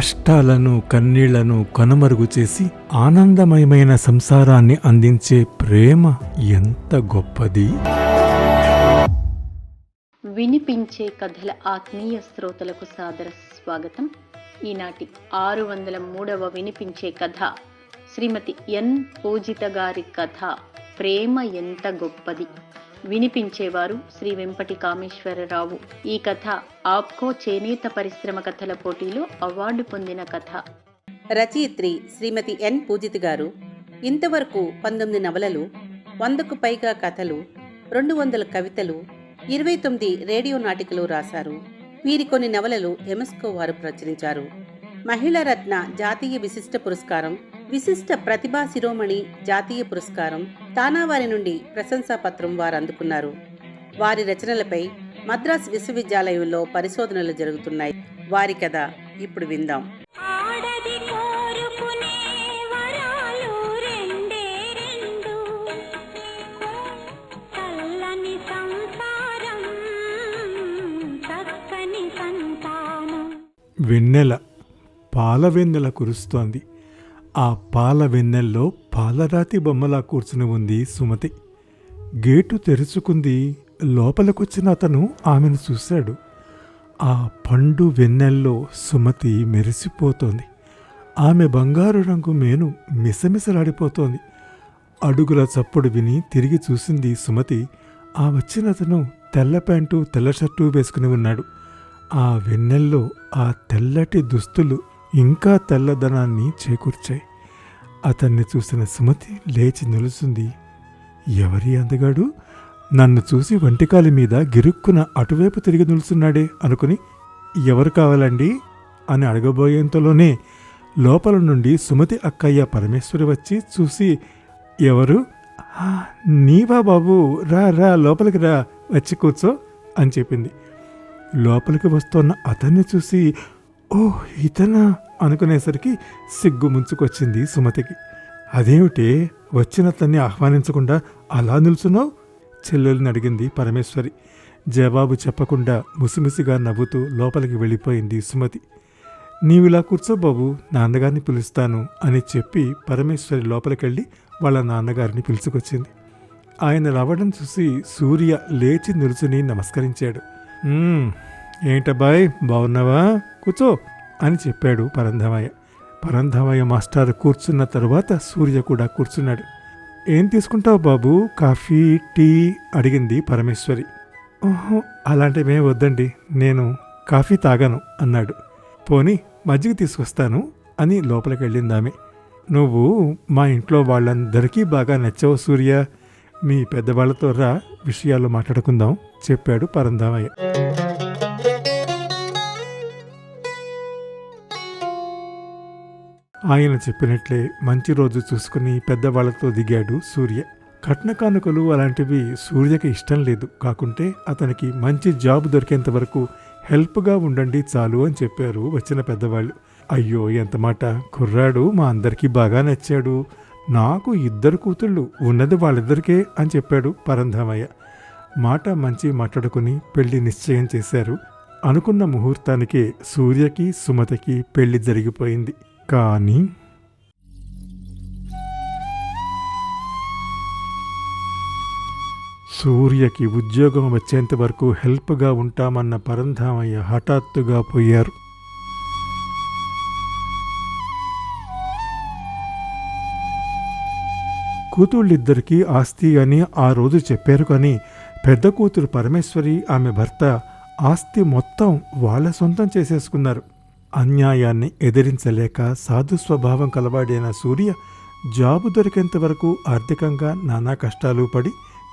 కష్టాలను కన్నీళ్ళను కనుమరుగు చేసి ఆనందమయమైన సంసారాన్ని అందించే ప్రేమ ఎంత గొప్పది! వినిపించే కథల ఆత్మీయ శ్రోతలకు సాదర స్వాగతం. ఈనాటి ఆరు వందల మూడవ వినిపించే కథ శ్రీమతి ఎన్. పూజిత గారి కథ ప్రేమ ఎంత గొప్పది! వినిపించేవారు శ్రీ వెంపటి కామేశ్వరరావు ఈ కథ ఆప్కో చేనేత పరిశ్రమ కథల పోటీలో అవార్డు పొందిన కథ. రచయిత్రి శ్రీమతి ఎన్. పూజిత్ గారు ఇంతవరకు పంతొమ్మిది నవలలు వందకు పైగా కథలు రెండు వందల కవితలు ఇరవై తొమ్మిది రేడియో నాటికలు రాశారు. వీరి కొన్ని నవలలు ఎమెస్కో వారు ప్రచురించారు. మహిళా రత్న జాతీయ విశిష్ట పురస్కారం విశిష్ట ప్రతిభా శిరోమణి జాతీయ పురస్కారం తానావారి నుండి ప్రశంసా పత్రం వారు అందుకున్నారు. వారి రచనలపై మద్రాస్ విశ్వవిద్యాలయంలో పరిశోధనలు జరుగుతున్నాయి. వారి కథ ఇప్పుడు విందాం. వెన్నెల పాల వెన్నెల కురుస్తోంది. ఆ పాల వెన్నెల్లో పాలరాతి బొమ్మలా కూర్చుని ఉంది సుమతి. గేటు తెరుచుకుంది. లోపలికొచ్చిన అతను ఆమెను చూశాడు. ఆ పండు వెన్నెల్లో సుమతి మెరిసిపోతోంది. ఆమె బంగారు రంగు మేను మిసమిసలాడిపోతోంది. అడుగుల చప్పుడు విని తిరిగి చూసింది సుమతి. ఆ వచ్చినతను తెల్ల ప్యాంటు తెల్ల షర్టు వేసుకుని ఉన్నాడు. ఆ వెన్నెల్లో ఆ తెల్లటి దుస్తులు ఇంకా తెల్లదనాన్ని చేకూర్చాయి. అతన్ని చూసిన సుమతి లేచి నిలుస్తుంది. ఎవరి అందగాడు? నన్ను చూసి వంటికాలి మీద గిరుక్కున అటువైపు తిరిగి నిలుచున్నాడే అనుకుని ఎవరు కావాలండి? అని అడగబోయేంతలోనే లోపల నుండి సుమతి అక్కయ్య పరమేశ్వరి వచ్చి చూసి ఎవరు? నీవా బాబు రా రా లోపలికి రా వచ్చి కూర్చో అని చెప్పింది. లోపలికి వస్తున్న అతన్ని చూసి ఓ ఇతనా? అనుకునేసరికి సిగ్గు ముంచుకొచ్చింది సుమతికి. అదేమిటే వచ్చినతన్ని ఆహ్వానించకుండా అలా నిల్చున్నావు? చెల్లెల్ని అడిగింది పరమేశ్వరి. జవాబు చెప్పకుండా ముసిముసిగా నవ్వుతూ లోపలికి వెళ్ళిపోయింది సుమతి. నీవిలా కూర్చో బాబు నాన్నగారిని పిలుస్తాను అని చెప్పి పరమేశ్వరి లోపలికెళ్ళి వాళ్ళ నాన్నగారిని పిలుచుకొచ్చింది. ఆయన రావడం చూసి సూర్య లేచి నిలుచుని నమస్కరించాడు. ఏంటబ్బాయ్ బాగున్నావా కూర్చో అని చెప్పాడు పరంధమయ్య పరంధమయ్య మాస్టర్ కూర్చున్న తరువాత సూర్య కూడా కూర్చున్నాడు. ఏం తీసుకుంటావు బాబు? Coffee tea? అడిగింది పరమేశ్వరి. ఓహో అలాంటివేం వద్దండి. నేను కాఫీ తాగను అన్నాడు. పోని మజ్జిగ తీసుకొస్తాను అని లోపలికి వెళ్ళింది ఆమె నువ్వు మా ఇంట్లో వాళ్ళందరికీ బాగా నచ్చావు సూర్య. మీ పెద్దవాళ్ళతో రా విషయాలు మాట్లాడుకుందాం చెప్పాడు పరంధామయ్య ఆయన చెప్పినట్లే మంచి రోజు చూసుకుని పెద్దవాళ్ళతో దిగాడు సూర్య. కట్న కానుకలు అలాంటివి సూర్యకి ఇష్టం లేదు. కాకుంటే అతనికి మంచి జాబ్ దొరికేంత వరకు హెల్ప్గా ఉండండి చాలు అని చెప్పారు వచ్చిన పెద్దవాళ్ళు. అయ్యో ఎంత మాట. కుర్రాడు మా అందరికీ బాగా నచ్చాడు. నాకు ఇద్దరు కూతుళ్ళు ఉన్నది వాళ్ళిద్దరికే అని చెప్పాడు పరంధామయ్య. మాట మంచి మాట్లాడుకుని పెళ్ళి నిశ్చయం చేశారు. అనుకున్న ముహూర్తానికే సూర్యకి సుమతకి పెళ్ళి జరిగిపోయింది. కానీ సూర్యకి ఉద్యోగం వచ్చేంత వరకు హెల్ప్గా ఉంటామన్న పరంధామయ్య హఠాత్తుగా పోయారు. కూతుళ్ళిద్దరికీ ఆస్తి అని ఆ రోజు చెప్పారు కానీ పెద్ద కూతురు పరమేశ్వరి ఆమె భర్త ఆస్తి మొత్తం వాళ్ళ సొంతం చేసేసుకున్నారు. అన్యాయాన్ని ఎదిరించలేక సాధు స్వభావం కలవాడైన సూర్య జాబు దొరికేంత వరకు ఆర్థికంగా నానా కష్టాలు పడి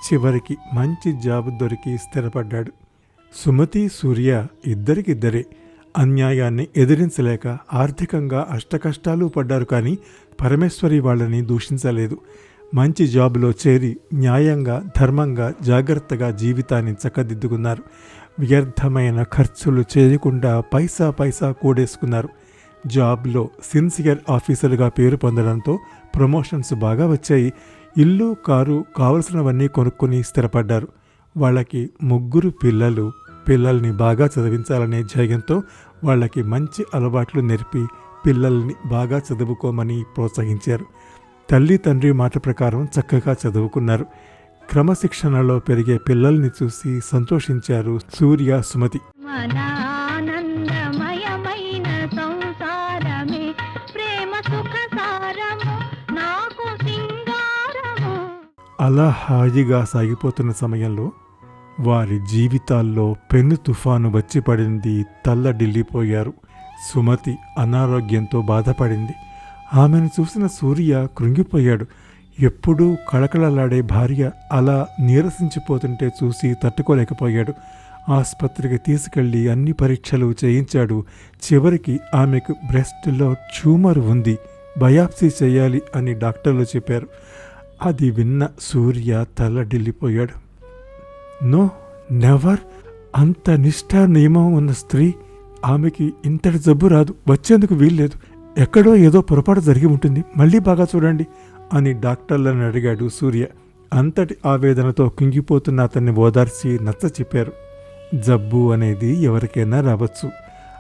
చివరికి మంచి జాబు దొరికి స్థిరపడ్డాడు. సుమతి సూర్య ఇద్దరికిద్దరే అన్యాయాన్ని ఎదిరించలేక ఆర్థికంగా అష్టకష్టాలు పడ్డారు కానీ పరమేశ్వరి వాళ్ళని దూషించలేదు. మంచి జాబులో చేరి న్యాయంగా ధర్మంగా జాగ్రత్తగా జీవితాన్ని చక్కదిద్దుకున్నారు. వ్యర్థమైన ఖర్చులు చేయకుండా పైసా పైసా కూడేసుకున్నారు. జాబ్లో సిన్సియర్ ఆఫీసర్గా పేరు పొందడంతో ప్రమోషన్స్ బాగా వచ్చాయి. ఇల్లు కారు కావలసినవన్నీ కొనుక్కొని స్థిరపడ్డారు. వాళ్ళకి ముగ్గురు పిల్లలు పిల్లల్ని బాగా చదివించాలనే ధ్యేయంతో వాళ్ళకి మంచి అలవాట్లు నేర్పి పిల్లల్ని బాగా చదువుకోమని ప్రోత్సహించారు. తల్లి తండ్రి మాట ప్రకారం చక్కగా చదువుకున్నారు. క్రమశిక్షణలో పెరిగే పిల్లల్ని చూసి సంతోషించారు సూర్య సుమతి. అలా హాయిగా సాగిపోతున్న సమయంలో వారి జీవితాల్లో పెను తుఫాను వచ్చి పడింది తల్లడిల్లిపోయారు. సుమతి అనారోగ్యంతో బాధపడింది. ఆమెను చూసిన సూర్య కృంగిపోయాడు. ఎప్పుడూ కళకళలాడే భార్య అలా నీరసించిపోతుంటే చూసి తట్టుకోలేకపోయాడు. ఆసుపత్రికి తీసుకెళ్ళి అన్ని పరీక్షలు చేయించాడు. చివరికి ఆమెకు బ్రెస్ట్లో ట్యూమర్ ఉంది. బయాప్సీ చేయాలి అని డాక్టర్లు చెప్పారు. అది విన్న సూర్య తల్లడిల్లిపోయాడు నో నెవర్. అంత నిష్ఠా నియమం ఉన్న స్త్రీ ఆమెకి ఇంతటి జబ్బు రాదు. వచ్చేందుకు వీల్లేదు. ఎక్కడో ఏదో పొరపాటు జరిగి ఉంటుంది. మళ్ళీ బాగా చూడండి. అని డాక్టర్లను అడిగాడు సూర్య. అంతటి ఆవేదనతో కుంగిపోతున్న అతన్ని ఓదార్చి నచ్చ చెప్పారు. జబ్బు అనేది ఎవరికైనా రావచ్చు.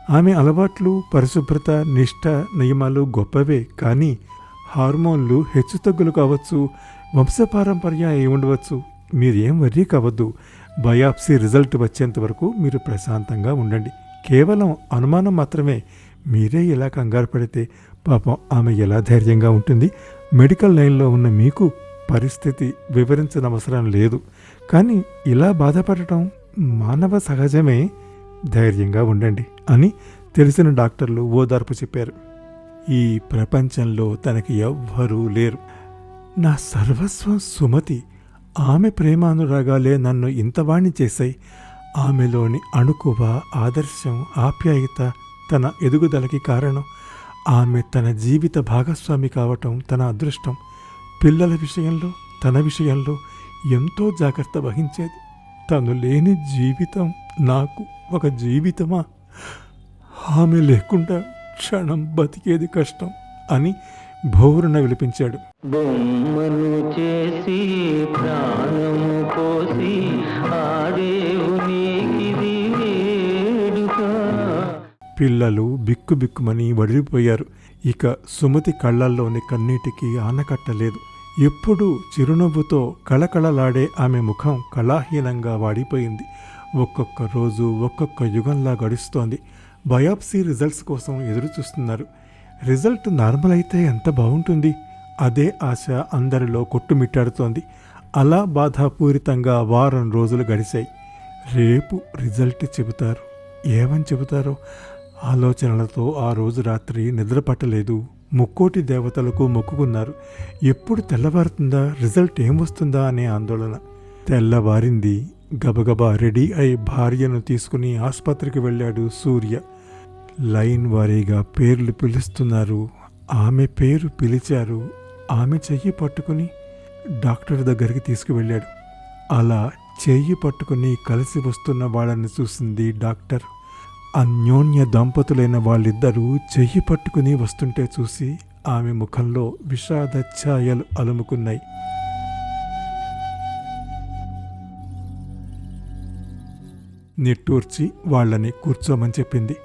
ఆమె అలవాట్లు పరిశుభ్రత నిష్ఠ నియమాలు గొప్పవే కానీ హార్మోన్లు హెచ్చుతగ్గులు కావచ్చు వంశపారంపర్యం అయి ఉండవచ్చు. మీరేం వర్రీ కావద్దు. బయాప్సీ రిజల్ట్ వచ్చేంత వరకు మీరు ప్రశాంతంగా ఉండండి. కేవలం అనుమానం మాత్రమే. మీరే ఇలా కంగారు పడితే పాపం ఆమె ఎలా ధైర్యంగా ఉంటుంది? మెడికల్ లైన్లో ఉన్న మీకు పరిస్థితి వివరించనవసరం లేదు. కానీ ఇలా బాధపడటం మానవ సహజమే. ధైర్యంగా ఉండండి అని తెలిసిన డాక్టర్లు ఓదార్పు చెప్పారు. ఈ ప్రపంచంలో తనకి ఎవ్వరూ లేరు. నా సర్వస్వం సుమతి. ఆమె ప్రేమానురాగాలే నన్ను ఇంతవాణ్ణి చేశాయి. ఆమెలోని అణుకువ ఆదర్శం ఆప్యాయత తన ఎదుగుదలకి కారణం. ఆమె తన జీవిత భాగస్వామి కావటం తన అదృష్టం పిల్లల విషయంలో తన విషయంలో ఎంతో జాగ్రత్త వహించేది. తను లేని జీవితం నాకు ఒక జీవితమా? ఆమె లేకుండా క్షణం బతికేది కష్టం అని భోరున విలిపించాడు. బొమ్మను చేసి ప్రాణము కోసి ఆడే పిల్లలు బిక్కుబిక్కుమని వడిలిపోయారు. ఇక సుమతి కళ్ళల్లోని కన్నీటికి ఆనకట్టలేదు. ఎప్పుడూ చిరునవ్వుతో కళకళలాడే ఆమె ముఖం కళాహీనంగా వాడిపోయింది. ఒక్కొక్క రోజు ఒక్కొక్క యుగంలా గడుస్తోంది. బయాప్సీ రిజల్ట్స్ కోసం ఎదురు చూస్తున్నారు రిజల్ట్ నార్మల్ అయితే ఎంత బాగుంటుంది? అదే ఆశ అందరిలో కొట్టుమిట్టాడుతోంది. అలా బాధాపూరితంగా వారం రోజులు గడిచాయి రేపు రిజల్ట్ చెబుతారు. ఏమని చెబుతారో? ఆలోచనలతో ఆ రోజు రాత్రి నిద్రపట్టలేదు ముక్కోటి దేవతలకు మొక్కుకున్నారు. ఎప్పుడు తెల్లవారుతుందా? రిజల్ట్ ఏం వస్తుందా అనే ఆందోళన. తెల్లవారింది. గబగబా రెడీ అయి భార్యను తీసుకుని ఆసుపత్రికి వెళ్ళాడు సూర్య. లైన్ వారీగా పేర్లు పిలుస్తున్నారు. ఆమె పేరు పిలిచారు. ఆమె చెయ్యి పట్టుకుని డాక్టర్ దగ్గరికి తీసుకువెళ్ళాడు. అలా చెయ్యి పట్టుకుని కలిసి వస్తున్న వాళ్ళని చూసింది డాక్టర్. అన్యోన్య దంపతులైన వాళ్ళిద్దరూ చెయ్యి పట్టుకుని వస్తుంటే చూసి ఆమె ముఖంలో విషాద ఛాయలు అలుముకున్నాయి. నిట్టూర్చి వాళ్ళని కూర్చోమని చెప్పింది.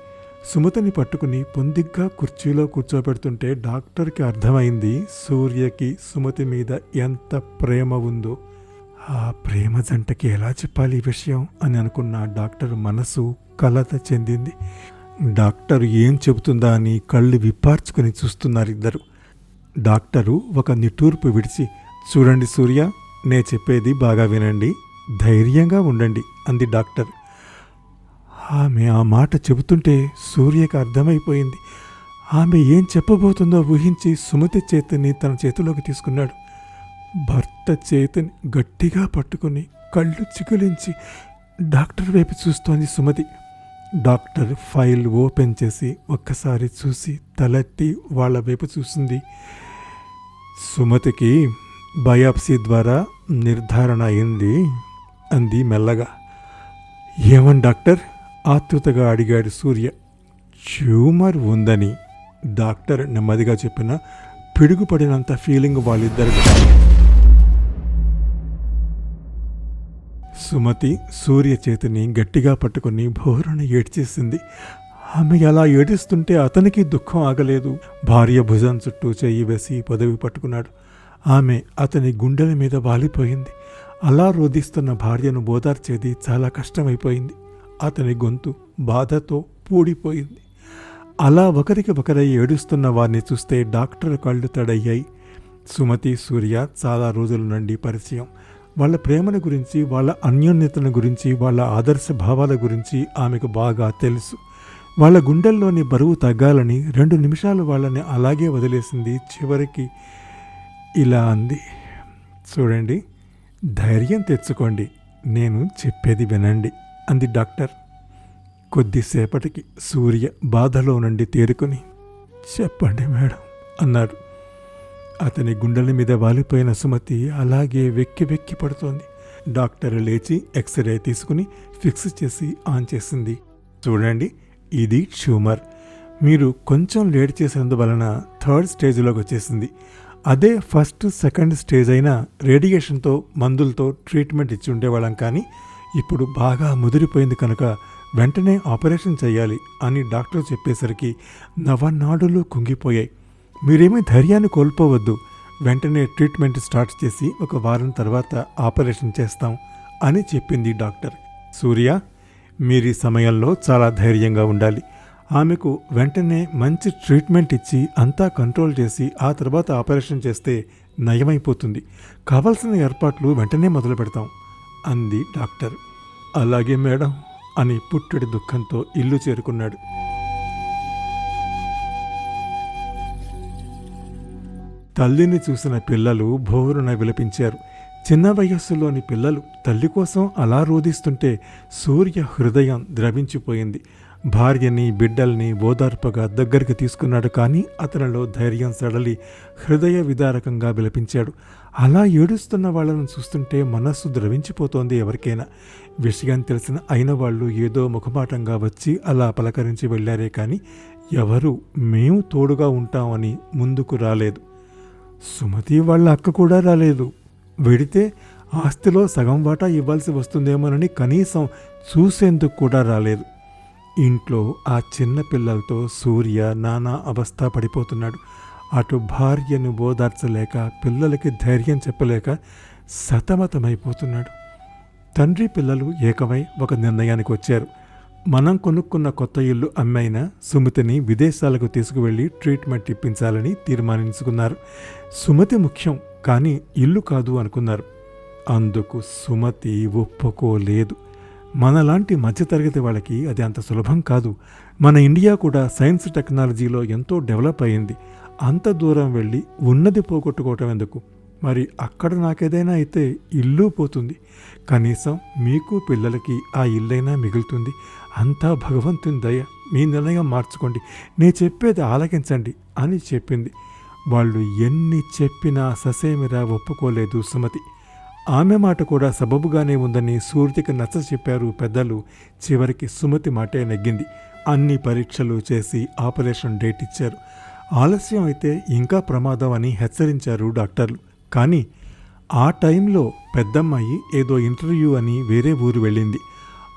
సుమతిని పట్టుకుని పొందిగ్గా కుర్చీలో కూర్చోబెడుతుంటే డాక్టర్కి అర్థమైంది సూర్యకి సుమతి మీద ఎంత ప్రేమ ఉందో. ఆ ప్రేమ జంటకి ఎలా చెప్పాలి ఈ విషయం అని అనుకున్న డాక్టర్ మనసు కలత చెందింది. డాక్టర్ ఏం చెబుతుందా అని కళ్ళు విప్పార్చుకుని చూస్తున్నారు ఇద్దరు డాక్టరు ఒక నిట్టూర్పు విడిచి చూడండి సూర్య నే చెప్పేది బాగా వినండి ధైర్యంగా ఉండండి అంది డాక్టర్. ఆమె ఆ మాట చెబుతుంటే సూర్యకు అర్థమైపోయింది. ఆమె ఏం చెప్పబోతుందో ఊహించి సుమతి చేతిని తన చేతిలోకి తీసుకున్నాడు. భర్త చేతిని గట్టిగా పట్టుకుని కళ్ళు చిగులించి డాక్టర్ వైపు చూస్తోంది సుమతి. డాక్టర్ ఫైల్ ఓపెన్ చేసి ఒక్కసారి చూసి తలెత్తి వాళ్ళ వైపు చూసింది. సుమతికి బయాప్సీ ద్వారా నిర్ధారణ అయింది అంది మెల్లగా. ఏమని డాక్టర్? ఆతృతగా అడిగాడు సూర్య. ట్యూమర్ ఉందని డాక్టర్ నెమ్మదిగా చెప్పిన పిడుగుపడినంత ఫీలింగ్ వాళ్ళిద్దరికి సుమతి సూర్య చేతిని గట్టిగా పట్టుకుని భోరున ఏడ్చేసింది. ఆమె అలా ఏడుస్తుంటే అతనికి దుఃఖం ఆగలేదు. భార్య భుజం చుట్టూ చెయ్యి వేసి పదవి పట్టుకున్నాడు. ఆమె అతని గుండెల మీద వాలిపోయింది. అలా రోధిస్తున్న భార్యను బోదార్చేది చాలా కష్టమైపోయింది. అతని గొంతు బాధతో పూడిపోయింది. అలా ఒకరికి ఒకరై ఏడుస్తున్న వారిని చూస్తే డాక్టర్ కళ్ళు తడయ్యాయి. సుమతి సూర్య చాలా రోజుల నుండి పరిచయం. వాళ్ళ ప్రేమను గురించి వాళ్ళ అన్యోన్యతను గురించి వాళ్ళ ఆదర్శ భావాల గురించి ఆమెకు బాగా తెలుసు. వాళ్ళ గుండెల్లోని బరువు తగ్గాలని రెండు నిమిషాలు వాళ్ళని అలాగే వదిలేసింది చివరికి ఇలా అంది. చూడండి ధైర్యం తెచ్చుకోండి నేను చెప్పేది వినండి అంది డాక్టర్. కొద్దిసేపటికి సూర్య బాధలో నుండి తేరుకొని చెప్పండి మేడం అన్నాడు అతని గుండెల మీద వాలిపోయిన సుమతి అలాగే వెక్కి వెక్కి పడుతోంది. డాక్టర్ లేచి ఎక్స్రే తీసుకుని ఫిక్స్ చేసి ఆన్ చేసింది. చూడండి ఇది ట్యూమర్. మీరు కొంచెం లేట్ చేసినందువలన థర్డ్ స్టేజ్లోకి వచ్చేసింది. అదే ఫస్ట్ సెకండ్ స్టేజ్ అయినా రేడియేషన్తో మందులతో ట్రీట్మెంట్ ఇచ్చి ఉండేవాళ్ళం కానీ ఇప్పుడు బాగా ముదిరిపోయింది కనుక వెంటనే ఆపరేషన్ చేయాలి అని డాక్టర్ చెప్పేసరికి నవనాడులు కుంగిపోయాయి. మీరేమీ ధైర్యాన్ని కోల్పోవద్దు. వెంటనే ట్రీట్మెంట్ స్టార్ట్ చేసి ఒక వారం తర్వాత ఆపరేషన్ చేస్తాం అని చెప్పింది డాక్టర్. సూర్య మీరు ఈ సమయంలో చాలా ధైర్యంగా ఉండాలి. ఆమెకు వెంటనే మంచి ట్రీట్మెంట్ ఇచ్చి అంతా కంట్రోల్ చేసి ఆ తర్వాత ఆపరేషన్ చేస్తే నయమైపోతుంది. కావలసిన ఏర్పాట్లు వెంటనే మొదలు పెడతాం అంది డాక్టర్. అలాగే మేడం అని పుట్టడి దుఃఖంతో ఇల్లు చేరుకున్నాడు. తల్లిని చూసిన పిల్లలు భోరున విలపించారు. చిన్న వయస్సులోని పిల్లలు తల్లి కోసం అలా రోధిస్తుంటే సూర్య హృదయం ద్రవించిపోయింది. భార్యని బిడ్డల్ని ఓదార్పుగా దగ్గరికి తీసుకున్నాడు కానీ అతనిలో ధైర్యం సడలి హృదయ విదారకంగా విలపించాడు. అలా ఏడుస్తున్న వాళ్ళను చూస్తుంటే మనస్సు ద్రవించిపోతోంది ఎవరికైనా. విషయం తెలిసిన అయిన వాళ్ళు ఏదో ముఖమాటంగా వచ్చి అలా పలకరించి వెళ్ళారే కానీ ఎవరు మేము తోడుగా ఉంటామని ముందుకు రాలేదు. సుమతి వాళ్ళ అక్క కూడా రాలేదు. వెడితే ఆస్తిలో సగం వాటా ఇవ్వాల్సి వస్తుందేమోనని కనీసం చూసేందుకు కూడా రాలేదు. ఇంట్లో ఆ చిన్న పిల్లలతో సూర్య నానా అవస్థ పడిపోతున్నాడు. అటు భార్యను బోదార్చలేక పిల్లలకి ధైర్యం చెప్పలేక సతమతమైపోతున్నాడు. తండ్రి పిల్లలు ఏకమై ఒక నిర్ణయానికి వచ్చారు. మనం కొనుక్కున్న కొత్త ఇల్లు అమ్మైన సుమతిని విదేశాలకు తీసుకువెళ్ళి ట్రీట్మెంట్ ఇప్పించాలని తీర్మానించుకున్నారు. సుమతి ముఖ్యం కానీ ఇల్లు కాదు అనుకున్నారు. అందుకు సుమతి ఒప్పుకోలేదు. మనలాంటి మధ్యతరగతి వాళ్ళకి అది అంత సులభం కాదు. మన ఇండియా కూడా సైన్స్ టెక్నాలజీలో ఎంతో డెవలప్ అయింది. అంత దూరం వెళ్ళి ఉన్నది పోగొట్టుకోవటం ఎందుకు? మరి అక్కడ నాకేదైనా అయితే ఇల్లు పోతుంది. కనీసం మీకు పిల్లలకి ఆ ఇల్లైనా మిగులుతుంది. అంతా భగవంతుని దయ మీ నిర్ణయం మార్చుకోండి. నేను చెప్పేది ఆలకించండి అని చెప్పింది. వాళ్ళు ఎన్ని చెప్పినా ససేమిరా ఒప్పుకోలేదు సుమతి. ఆమె మాట కూడా సబబుగానే ఉందని సూర్తికి నచ్చ చెప్పారు పెద్దలు. చివరికి సుమతి మాటే నెగ్గింది. అన్ని పరీక్షలు చేసి ఆపరేషన్ డేట్ ఇచ్చారు. ఆలస్యం అయితే ఇంకా ప్రమాదం అని హెచ్చరించారు డాక్టర్లు. కానీ ఆ టైంలో పెద్దమ్మాయి ఏదో ఇంటర్వ్యూ అని వేరే ఊరు వెళ్ళింది.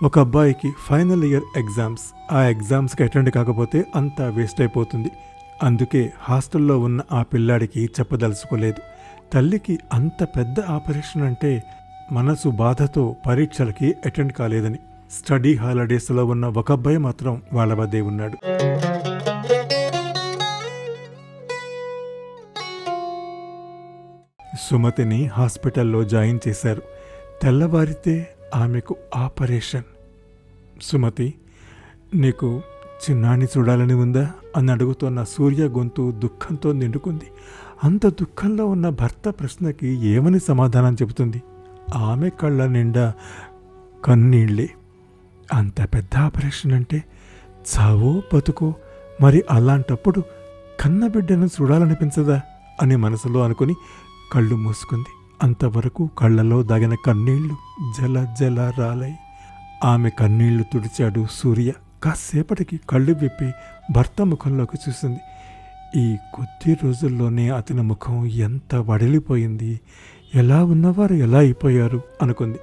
ఒక అబ్బాయికి ఫైనల్ ఇయర్ ఎగ్జామ్స్ ఆ ఎగ్జామ్స్కి అటెండ్ కాకపోతే అంతా వేస్ట్ అయిపోతుంది. అందుకే హాస్టల్లో ఉన్న ఆ పిల్లాడికి చెప్పదలుచుకోలేదు. తల్లికి అంత పెద్ద ఆపరేషన్ అంటే మనసు బాధతో పరీక్షలకి అటెండ్ కాలేదని. స్టడీ హాలిడేస్లో ఉన్న ఒక అబ్బాయి మాత్రం వాళ్ళ వద్దే ఉన్నాడు. సుమతిని హాస్పిటల్లో జాయిన్ చేశారు. తెల్లవారితే ఆమెకు ఆపరేషన్. సుమతి నీకు చిన్నాన్ని చూడాలని ఉందా? అని అడుగుతున్న సూర్య గొంతు దుఃఖంతో నిండుకుంది. అంత దుఃఖంలో ఉన్న భర్త ప్రశ్నకి ఏమని సమాధానం చెబుతుంది? ఆమె కళ్ళ నిండా కన్నీళ్ళే. అంత పెద్ద ఆపరేషన్ అంటే చావో బతుకో? మరి అలాంటప్పుడు కన్నబిడ్డను చూడాలనిపించదా? అని మనసులో అనుకుని కళ్ళు మూసుకుంది. అంతవరకు కళ్ళలో దాగిన కన్నీళ్ళు జల జల రాలై ఆమె కన్నీళ్ళు తుడిచాడు సూర్య. కాసేపటికి కళ్ళు విప్పి భర్త ముఖంలోకి చూసింది. ఈ కొద్ది రోజుల్లోనే అతని ముఖం ఎంత వడిలిపోయింది. ఎలా ఉన్నవారు ఎలా అయిపోయారు అనుకుంది.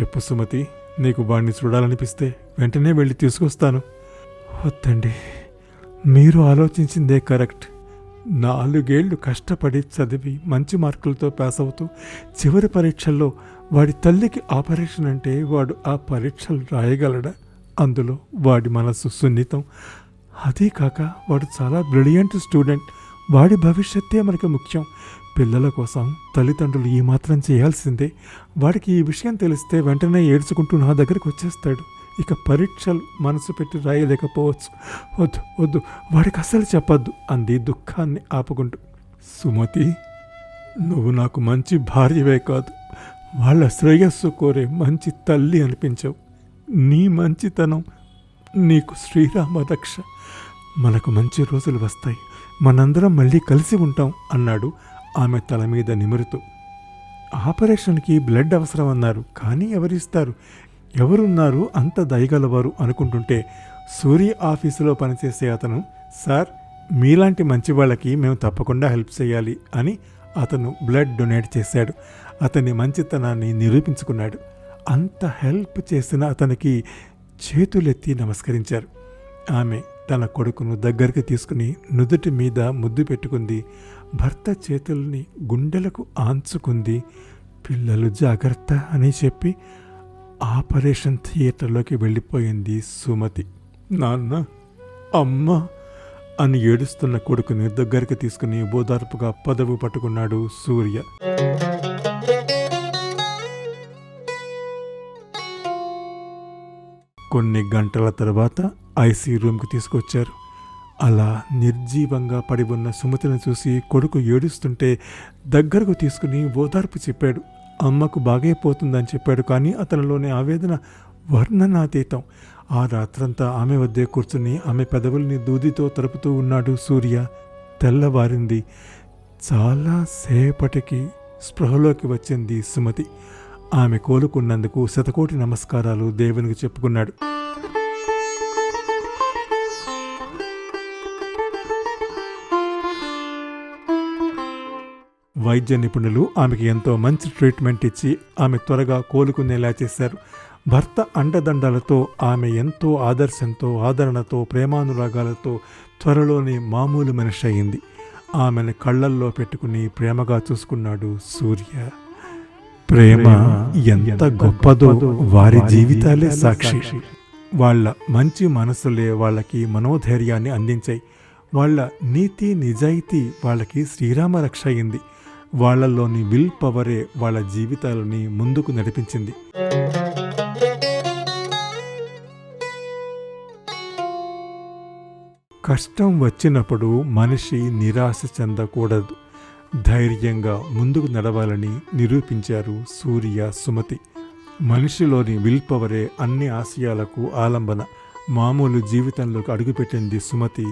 చెప్పు సుమతి నీకు వాడిని చూడాలనిపిస్తే వెంటనే వెళ్ళి తీసుకొస్తాను. వద్దండి మీరు ఆలోచించిందే కరెక్ట్. నాలుగేళ్ళు కష్టపడి చదివి మంచి మార్కులతో పాస్ అవుతూ చివరి పరీక్షల్లో వాడి తల్లికి ఆపరేషన్ అంటే వాడు ఆ పరీక్షలు రాయగలడా? అందులో వాడి మనసు సున్నితం. అదే కాక వాడు చాలా బ్రిలియంట్ స్టూడెంట్. వాడి భవిష్యత్తే మనకి ముఖ్యం. పిల్లల కోసం తల్లిదండ్రులు ఈ మాత్రం చేయాల్సిందే. వాడికి ఈ విషయం తెలిస్తే వెంటనే ఏడ్చుకుంటూ నా దగ్గరికి వచ్చేస్తాడు. ఇక పరీక్షలు మనసు పెట్టి రాయలేకపోవచ్చు. వద్దు వద్దు వాడికి అస్సలు చెప్పద్దు అంది దుఃఖాన్ని ఆపుకుంటూ. సుమతి నువ్వు నాకు మంచి భార్యవే కాదు. వాళ్ళ శ్రేయస్సు కోరే మంచి తల్లి అనిపించవు. నీ మంచితనం నీకు శ్రీరామ రక్ష. మనకు మంచి రోజులు వస్తాయి. మనందరం మళ్ళీ కలిసి ఉంటాం అన్నాడు ఆమె తల మీద నిమురుతూ. ఆపరేషన్కి బ్లడ్ అవసరం అన్నారు కానీ ఎవరిస్తారు? ఎవరున్నారు అంత దయగలవారు అనుకుంటుంటే సూర్య ఆఫీసులో పనిచేసే అతను సార్ మీలాంటి మంచి వాళ్ళకి మేము తప్పకుండా హెల్ప్ చేయాలి అని అతను బ్లడ్ డొనేట్ చేశాడు. అతని మంచితనాన్ని నిరూపించుకున్నాడు. అంత హెల్ప్ చేసిన అతనికి చేతులెత్తి నమస్కరించారు. ఆమె తన కొడుకును దగ్గరికి తీసుకుని నుదుటి మీద ముద్దు పెట్టుకుంది. భర్త చేతుల్ని గుండెలకు ఆంచుకుంది. పిల్లలు జాగ్రత్త అని చెప్పి ఆపరేషన్ థియేటర్లోకి వెళ్ళిపోయింది సుమతి. నాన్న అమ్మ అని ఏడుస్తున్న కొడుకుని దగ్గరికి తీసుకుని ఓదార్పుగా పదవి పట్టుకున్నాడు సూర్య. కొన్ని గంటల తర్వాత ఐసీ రూమ్కి తీసుకొచ్చారు. అలా నిర్జీవంగా పడి ఉన్న సుమతిని చూసి కొడుకు ఏడుస్తుంటే దగ్గరకు తీసుకుని ఓదార్పు చెప్పాడు. అమ్మకు బాగైపోతుందని చెప్పాడు కానీ అతనిలోని ఆవేదన వర్ణనాతీతం. ఆ రాత్రంతా ఆమె వద్దే కూర్చుని ఆమె పెదవుల్ని దూదితో తరుపుతూ ఉన్నాడు సూర్య. తెల్లవారింది. చాలా సేపటికి స్పృహలోకి వచ్చింది సుమతి. ఆమె కోలుకున్నందుకు శతకోటి నమస్కారాలు దేవునికి చెప్పుకున్నాడు. వైద్య నిపుణులు ఆమెకి ఎంతో మంచి ట్రీట్మెంట్ ఇచ్చి ఆమె త్వరగా కోలుకునేలా చేశారు. భర్త అండదండలతో ఆమె ఎంతో ఆదర్శంతో ఆదరణతో ప్రేమానురాగాలతో త్వరలోనే మామూలు మనిషి అయింది. ఆమెను కళ్ళల్లో పెట్టుకుని ప్రేమగా చూసుకున్నాడు సూర్య. ప్రేమ ఎంత గొప్పదో వారి జీవితాలే సాక్షి. వాళ్ళ మంచి మనసులే వాళ్ళకి మనోధైర్యాన్ని అందించాయి. వాళ్ళ నీతి నిజాయితీ వాళ్ళకి శ్రీరామ రక్ష అయింది. వాళ్ళలోని విల్ పవరే వాళ్ళ జీవితాలని ముందుకు నడిపించింది. కష్టం వచ్చినప్పుడు మనిషి నిరాశ చెందకూడదు. ధైర్యంగా ముందుకు నడవాలని నిరూపించారు సూర్య సుమతి. మనిషిలోని విల్ పవరే అన్ని ఆశయాలకు ఆలంబన మామూలు జీవితంలోకి అడుగుపెట్టింది సుమతి.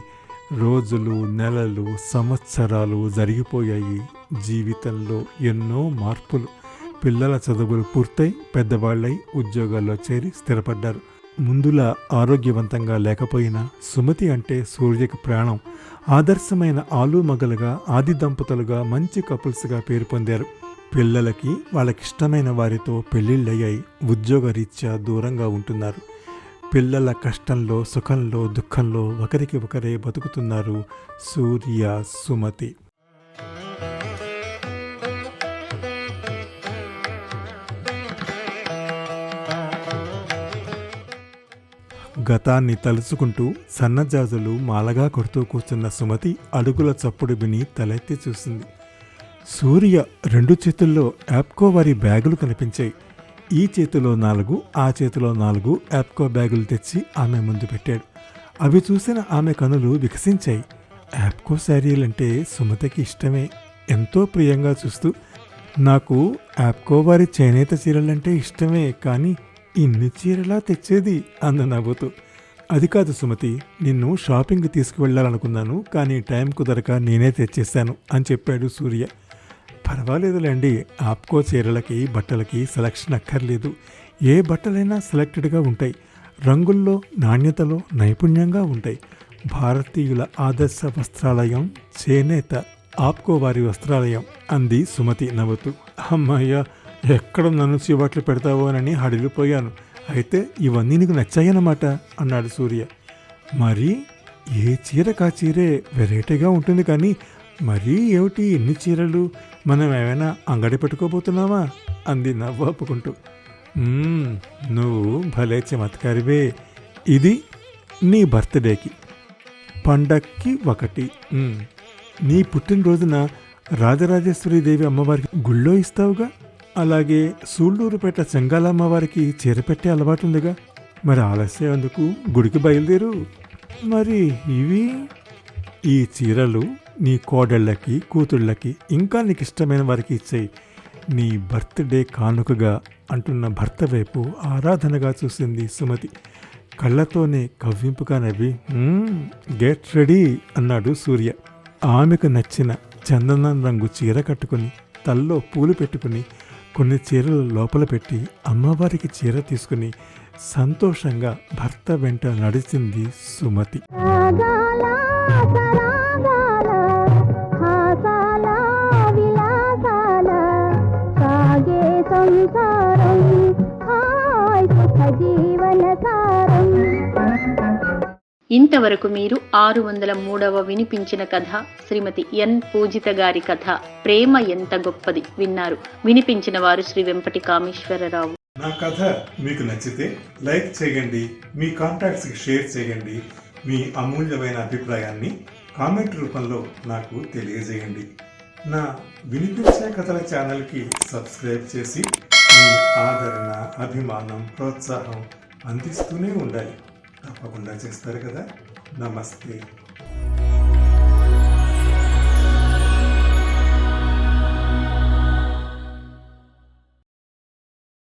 రోజులు నెలలు సంవత్సరాలు జరిగిపోయాయి. జీవితంలో ఎన్నో మార్పులు. పిల్లల చదువులు పూర్తయి పెద్దవాళ్ళై ఉద్యోగాల్లో చేరి స్థిరపడ్డారు. ముందులా ఆరోగ్యవంతంగా లేకపోయినా సుమతి అంటే సూర్యకి ప్రాణం. ఆదర్శమైన ఆలు మగలుగా ఆది దంపతులుగా మంచి కపుల్స్గా పేరు పొందారు. పిల్లలకి వాళ్ళకిష్టమైన వారితో పెళ్ళిళ్ళయ్యాయి. ఉద్యోగరీత్యా దూరంగా ఉంటున్నారు. పిల్లల కష్టంలో సుఖంలో దుఃఖంలో ఒకరికి ఒకరే బతుకుతున్నారు సూర్య సుమతి. గతాన్ని తలుచుకుంటూ సన్నజాజులు మాలగా కొడుతూ కూర్చున్న సుమతి అడుగుల చప్పుడు విని తలెత్తి చూసింది. సూర్య రెండు చేతుల్లో యాప్కో వారి బ్యాగులు కనిపించాయి. ఈ చేతిలో నాలుగు ఆ చేతిలో నాలుగు యాప్కో బ్యాగులు తెచ్చి ఆమె ముందు పెట్టాడు. అవి చూసిన ఆమె కనులు వికసించాయి. యాప్కో శారీలంటే సుమతికి ఇష్టమే. ఎంతో ప్రియంగా చూస్తూ నాకు యాప్కో వారి చేనేత చీరలంటే ఇష్టమే కానీ ఇన్ని చీరలా తెచ్చేది అంద నవ్వుతూ అది కాదు సుమతి నిన్ను షాపింగ్ తీసుకువెళ్ళాలనుకున్నాను కానీ టైం కుదరక నేనే తెచ్చేశాను అని చెప్పాడు సూర్య. పర్వాలేదులేండి ఆప్కో చీరలకి బట్టలకి సెలక్షన్ అక్కర్లేదు. ఏ బట్టలైనా సెలెక్టెడ్గా ఉంటాయి. రంగుల్లో నాణ్యతలో నైపుణ్యంగా ఉంటాయి. భారతీయుల ఆదర్శ వస్త్రాలయం చేనేత ఆప్కో వారి వస్త్రాలయం అంది సుమతి నవ్వుతూ. అమ్మయ్య ఎక్కడ నన్ను సుబోట్లు పెడతావో అని హడిలిపోయాను అయితే ఇవన్నీ నీకు నచ్చాయన్నమాట అన్నాడు సూర్య. మరి ఏ చీరకు ఆ చీరే వెరైటీగా ఉంటుంది కానీ మరీ ఏమిటి ఎన్ని చీరలు? మనం ఏమైనా అంగడి పెట్టుకోబోతున్నావా అంది నవ్వు ఆపుకుంటూ. నువ్వు భలే చమత్కారివే. ఇది నీ బర్త్డేకి. పండక్కి ఒకటి. నీ పుట్టినరోజున రాజరాజేశ్వరి దేవి అమ్మవారికి గుళ్ళో ఇస్తావుగా? అలాగే సూళ్ళూరుపేట చెంగాలమ్మ వారికి చీర పెట్టే అలవాటు ఉందిగా మరి ఆలస్యం ఎందుకు? గుడికి బయలుదేరు. మరి ఇవి? ఈ చీరలు నీ కోడళ్ళకి కూతుళ్ళకి ఇంకా నీకు ఇష్టమైన వారికి ఇచ్చేయి. నీ బర్త్డే కానుకగా అంటున్న భర్త వైపు ఆరాధనగా చూసింది సుమతి. కళ్ళతోనే కవ్వింపుగా నవ్వి గెట్ రెడీ అన్నాడు సూర్య. ఆమెకు నచ్చిన చందనం రంగు చీర కట్టుకుని తల్లో పూలు పెట్టుకుని కొన్ని చీరలు లోపల పెట్టి అమ్మవారికి చీర తీసుకుని సంతోషంగా భర్త వెంట నడిచింది సుమతి. ఇంతవరకు మీరు ఆరు వందల మూడవ వినిపించిన కథ శ్రీమతి ఎన్. పూజిత గారి కథ ప్రేమ ఎంత గొప్పది విన్నారు. వినిపించిన వారు శ్రీ వెంపటి కామేశ్వరరావు నా కథ మీకు నచ్చితే లైక్ చేయండి మీ కాంటాక్ట్స్కి షేర్ చేయండి మీ అమూల్యమైన అభిప్రాయాన్ని కామెంట్ రూపంలో నాకు తెలియజేయండి. నా వినిపించే కథల ఛానల్కి సబ్స్క్రైబ్ చేసి మీ ఆదరణ అభిమానం ప్రోత్సాహం అందిస్తూనే ఉండాలి. తప్పకుండా చేస్తారు కదా. నమస్తే.